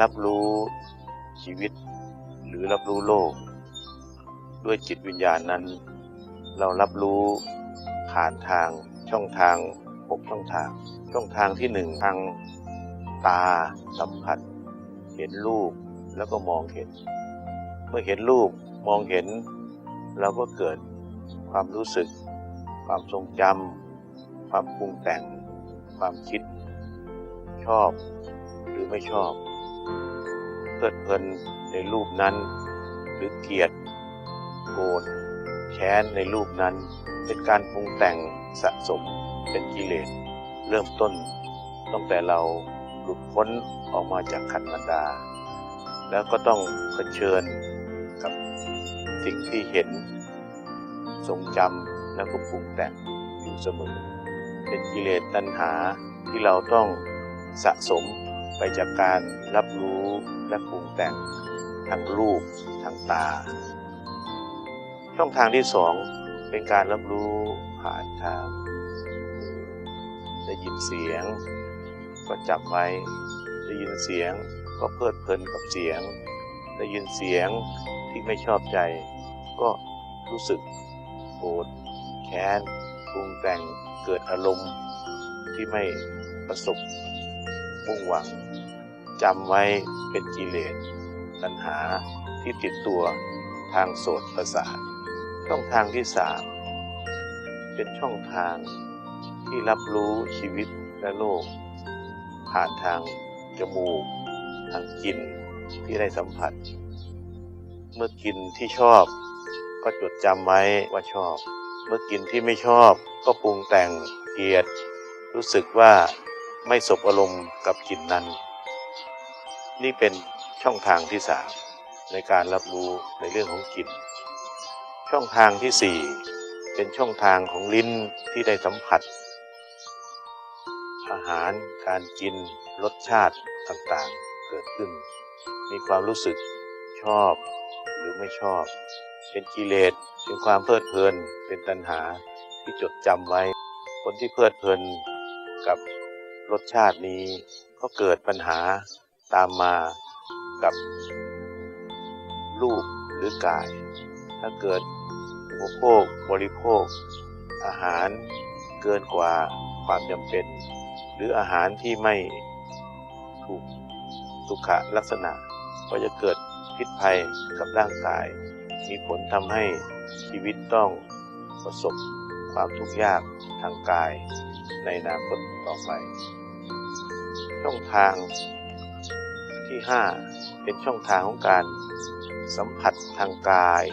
รรับรู้ชีวิต หรือรับรู้โลก ด้วยจิตวิญญาณนั้น เรารับรู้ผ่านทางช่องทางหกช่องทาง ช่องทางที่หนึ่งทางตาสัมผัส เห็นรูปแล้วก็มองเห็น เมื่อเห็นรูปมองเห็น เราก็เกิดความรู้สึก ความทรงจำความปรุงแต่ง ความคิด ชอบหรือไม่ชอบ เพลิดเพลินในรูปนั้น หรือเกลียดโกรธแค้นในรูปนั้น เป็นการปรุงแต่งสะสมเป็นกิเลสเริ่มต้น ตั้งแต่เราหลุดพ้นออกมาจากขันธ์ดา แล้วก็ต้องเผชิญกับสิ่งที่เห็น ทรงจำแล้วก็ปรุงแต่งอยู่เสมอ เป็นกิเลสตัณหาที่เราต้องสะสม ไปจากการรับรู้และปรุงแต่งทางรูปทางตา ช่องทางที่สองเป็นการรับรู้ผ่านทางได้ยินเสียง ก็จับไว้ได้ยินเสียงก็เพลิดเพลินกับเสียง ได้ยินเสียงที่ไม่ชอบใจ ก็รู้สึกโกรธแค้นปรุงแต่งเกิดอารมณ์ที่ไม่ประสบ มุ่งหวังจำไว้เป็นกิเลสตัณหาที่ติดตัวทางโสตประสาทช่องทางที่สามเป็นช่องทางที่รับรู้ชีวิตและโลก ผ่านทางจมูก ทางกลิ่นที่ได้สัมผัส เมื่อกินที่ชอบ ก็จดจำไว้ว่าชอบ เมื่อกินที่ไม่ชอบก็ปรุงแต่งเกลียด รู้สึกว่า ไม่สบอารมณ์กับกลิ่นนั้น นี่เป็นช่องทางที่สามในการรับรู้ในเรื่องของกลิ่น ช่องทางที่สี่เป็นช่องทางของลิ้นที่ได้สัมผัส อาหารการกินรสชาติต่างๆเกิดขึ้น มีความรู้สึกชอบหรือไม่ชอบ เป็นกิเลสเป็นความเพลิดเพลินเป็นตัณหาที่จดจำไว้ คนที่เพลิดเพลินกับ รสชาตินี้ก็เกิดปัญหาตามมากับรูปหรือกาย ถ้าเกิดอุปโภคบริโภค อาหารเกินกว่าความจำเป็น หรืออาหารที่ไม่ถูกสุขลักษณะ ก็จะเกิดพิษภัยกับร่างกาย มีผลทำให้ชีวิตต้องประสบความทุกข์ยากทางกายในอนาคตต่อไป ช่องทางที่ 5 เป็นช่องทางของการสัมผัสทางกาย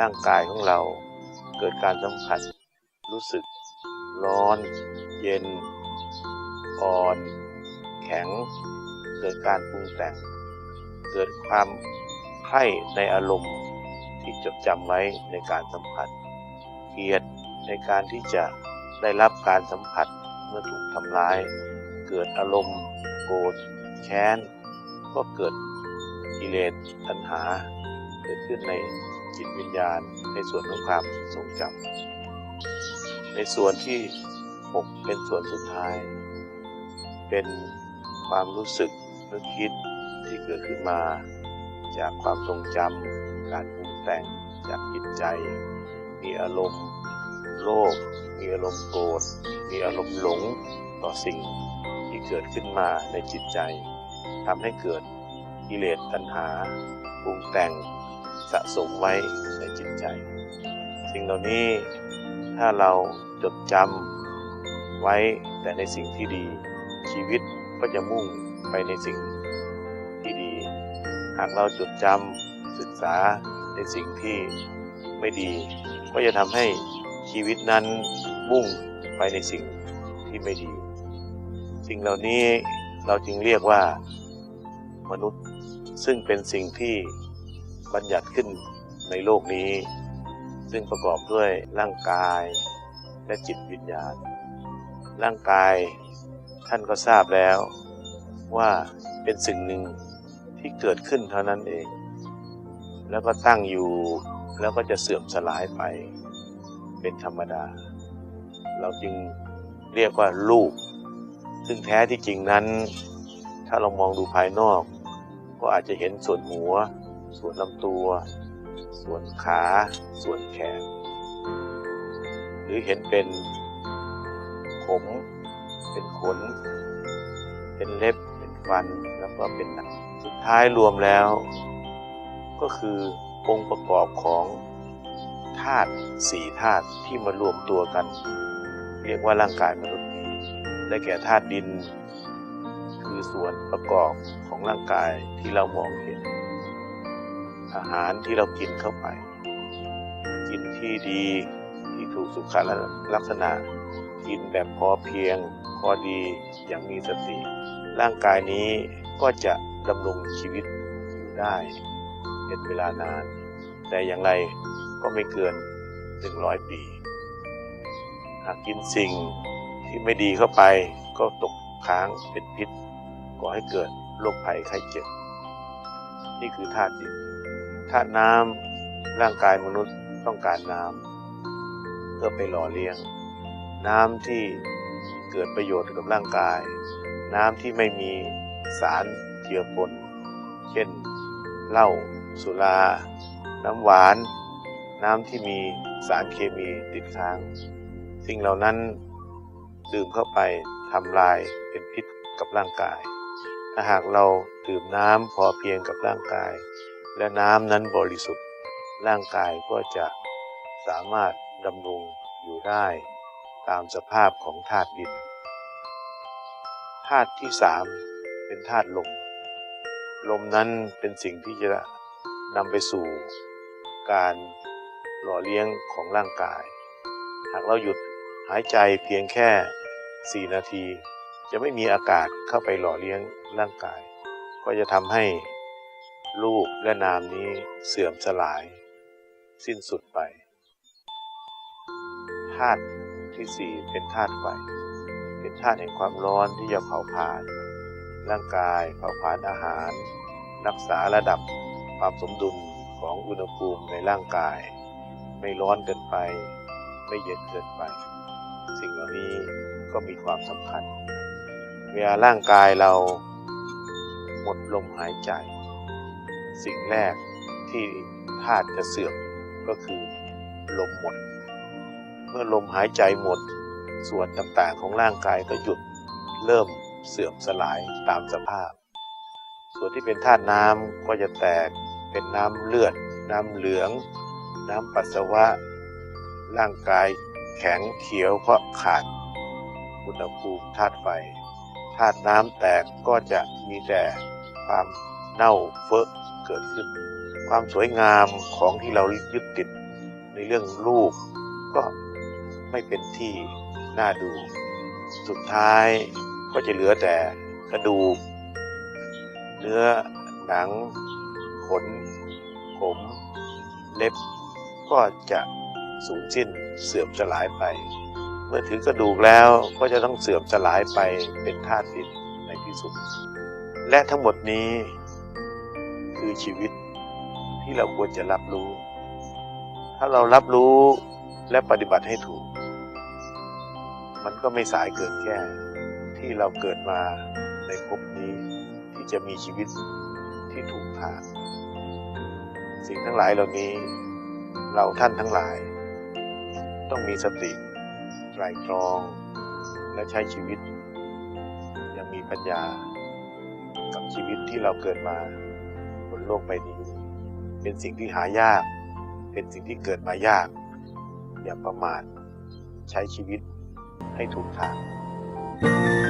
ร่างกายของเรา เกิดการสัมผัส รู้สึก ร้อน เย็น อ่อน แข็ง เกิดการปรุงแต่ง เกิดความใคร่ในอารมณ์ที่จดจำไว้ในการสัมผัสเกียดในการที่จะได้รับการสัมผัสเมื่อถูกทำร้าย เกิดอารมณ์ โกรธแค้น ก็เกิดกิเลสตัณหา เกิดขึ้นในจิตวิญญาณในส่วนของความทรงจำในส่วนที่ 6 เป็นส่วนสุดท้าย เป็นความรู้สึกนึกคิดที่เกิดขึ้นมา จากความทรงจำการปรุงแต่งจากจิตใจ มีอารมณ์โลภมีอารมณ์โกรธมีอารมณ์หลงต่อสิ่ง เกิดขึ้นมาในจิตใจทำให้เกิดกิเลสตัณหาปรุงแต่งสะสมไว้ในจิตใจ สิ่งเหล่านี้ถ้าเราจดจำไว้แต่ในสิ่งที่ดี ชีวิตก็จะมุ่งไปในสิ่งที่ดี หากเราจดจำศึกษาในสิ่งที่ไม่ดี ก็จะทำให้ชีวิตนั้นมุ่งไปในสิ่งที่ไม่ดี สิ่งเหล่านี้เราจึงเรียกว่า มนุษย์ซึ่งเป็นสิ่งที่บัญญัติขึ้นในโลกนี้ ซึ่งประกอบด้วยร่างกายและจิตวิญญาณ ร่างกายท่านก็ทราบแล้วว่าเป็นสิ่งหนึ่งที่เกิดขึ้นเท่านั้นเอง แล้วก็ตั้งอยู่แล้วก็จะเสื่อมสลายไป เป็นธรรมดา เราจึงเรียกว่ารูป ซึ่งแท้ที่จริงนั้น ถ้าเรามองดูภายนอก ก็อาจจะเห็นส่วนหัว ส่วนลำตัว ส่วนขา ส่วนแขน หรือเห็นเป็นผม เป็นขน เป็นเล็บ เป็นฟัน แล้วก็เป็นหนัง สุดท้ายรวมแล้ว ก็คือองค์ประกอบของธาตุสี่ธาตุที่มารวมตัวกัน เรียกว่าร่างกายมนุษย์ ได้แก่ธาตุดิน คือส่วนประกอบของร่างกายที่เรามองเห็น อาหารที่เรากินเข้าไป กินที่ดีที่ถูกสุขลักษณะ กินแบบพอเพียง พอดีอย่างมีสติ ร่างกายนี้ก็จะดำรงชีวิตอยู่ได้เป็นเวลานาน แต่อย่างไรก็ไม่เกิน 100 ปี หากกินสิ่ง ที่ไม่ดีเข้าไปก็ตกค้างเป็นพิษก่อให้เกิดโรคภัยไข้เจ็บ นี่คือธาตุดินธาตุน้ำร่างกายมนุษย์ต้องการน้ำเพื่อไปหล่อเลี้ยง น้ำที่เกิดประโยชน์กับร่างกาย น้ำที่ไม่มีสารเจือปนเช่นเหล้าสุรา น้ำหวาน น้ำที่มีสารเคมีติดค้าง สิ่งเหล่านั้น ดื่มเข้าไปทำลายเป็นพิษกับร่างกาย ถ้าหากเราดื่มน้ำพอเพียงกับร่างกาย และน้ำนั้นบริสุทธิ์ ร่างกายก็จะสามารถดำรงอยู่ได้ตามสภาพของธาตุดินธาตุที่สามเป็นธาตุลม ลมนั้นเป็นสิ่งที่จะนำไปสู่การหล่อเลี้ยงของร่างกาย หากเราหยุดหายใจเพียงแค่ 4นาที จะไม่มีอากาศเข้าไปหล่อเลี้ยงร่างกาย ก็จะทำให้รูปและนามนี้เสื่อมสลาย สิ้นสุดไปธาตุที่สี่เป็นธาตุไฟเป็นธาตุแห่งความร้อนที่จะเผาผลาญร่างกายเผาผลาญอาหาร รักษาระดับความสมดุลของอุณหภูมิในร่างกาย ไม่ร้อนเกินไป ไม่เย็นเกินไป สิ่งเหล่านี้ ก็มีความสำคัญ เวลาร่างกายเราหมดลมหายใจ สิ่งแรกที่ธาตุจะเสื่อมก็คือลมหมด เมื่อลมหายใจหมด ส่วนต่างๆของร่างกายก็หยุดเริ่มเสื่อมสลายตามสภาพ ส่วนที่เป็นธาตุน้ำก็จะแตกเป็นน้ำเลือด น้ำเหลือง น้ำปัสสาวะ ร่างกายแข็งเขียวเพราะขาด อุณหภูมิธาตุไฟธาตุน้ำแตกก็จะมีแต่ความเน่าเฟอะเกิดขึ้น ความสวยงามของที่เรายึดติดในเรื่องรูปก็ไม่เป็นที่น่าดู สุดท้ายก็จะเหลือแต่กระดูก เนื้อหนัง ขน ผม เล็บ ก็จะสูญสิ้นเสื่อมสลายไป มื่อถึงกระดูกแล้วก็จะต้องเสื่อมสลายไปเป็นธาตุดินในที่สุด และทั้งหมดนี้คือชีวิตที่เราควรจะรับรู้ ถ้าเรารับรู้และปฏิบัติให้ถูก มันก็ไม่สายเกินแค่ที่เราเกิดมาในภพนี้ที่จะมีชีวิตที่ถูกทางสิ่งทั้งหลายเหล่านี้ เราท่านทั้งหลาย ต้องมีสติ ไตรตรอง และใช้ชีวิต ยังมีปัญญา กับชีวิตที่เราเกิดมาบนโลกใบนี้ เป็นสิ่งที่หายาก เป็นสิ่งที่เกิดมายาก อย่าประมาทใช้ชีวิตให้ถูกทาง thank you